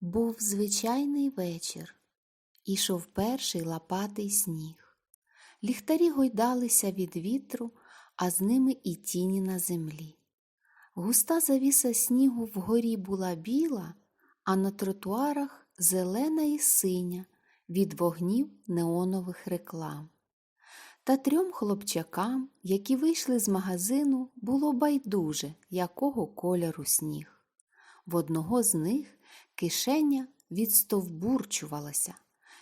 Був звичайний вечір. Ішов перший лапатий сніг. Ліхтарі гойдалися від вітру, а з ними і тіні на землі. Густа завіса снігу вгорі була біла, а на тротуарах зелена і синя від вогнів неонових реклам. Та трьом хлопчакам, які вийшли з магазину, було байдуже, якого кольору сніг. В одного з них кишеня відстовбурчувалася.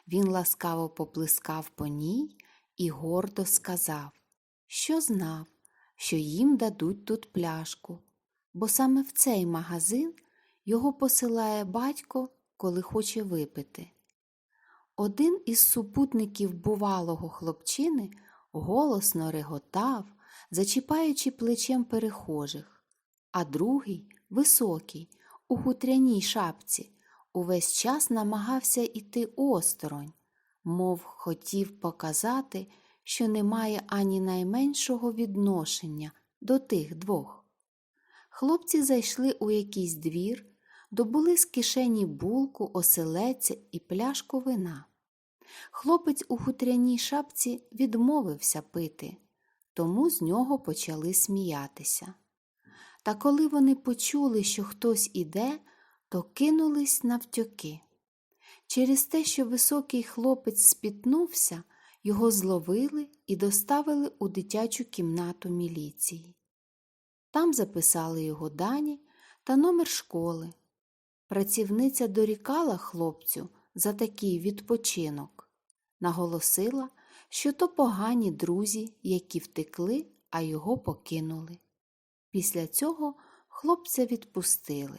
Він ласкаво поплескав по ній і гордо сказав, що знав, що їм дадуть тут пляшку, бо саме в цей магазин його посилає батько, коли хоче випити. Один із супутників бувалого хлопчини голосно реготав, зачіпаючи плечем перехожих, а другий, високий, у хутряній шапці, увесь час намагався іти осторонь, мов хотів показати, що не має ані найменшого відношення до тих двох. Хлопці зайшли у якийсь двір, добули з кишені булку, оселеця і пляшку вина. Хлопець у хутряній шапці відмовився пити, тому з нього почали сміятися. Та коли вони почули, що хтось іде, то кинулись навтьоки. Через те, що високий хлопець спітнувся, його зловили і доставили у дитячу кімнату міліції. Там записали його дані та номер школи. Працівниця дорікала хлопцю за такий відпочинок, наголосила, що то погані друзі, які втекли, а його покинули. Після цього хлопця відпустили.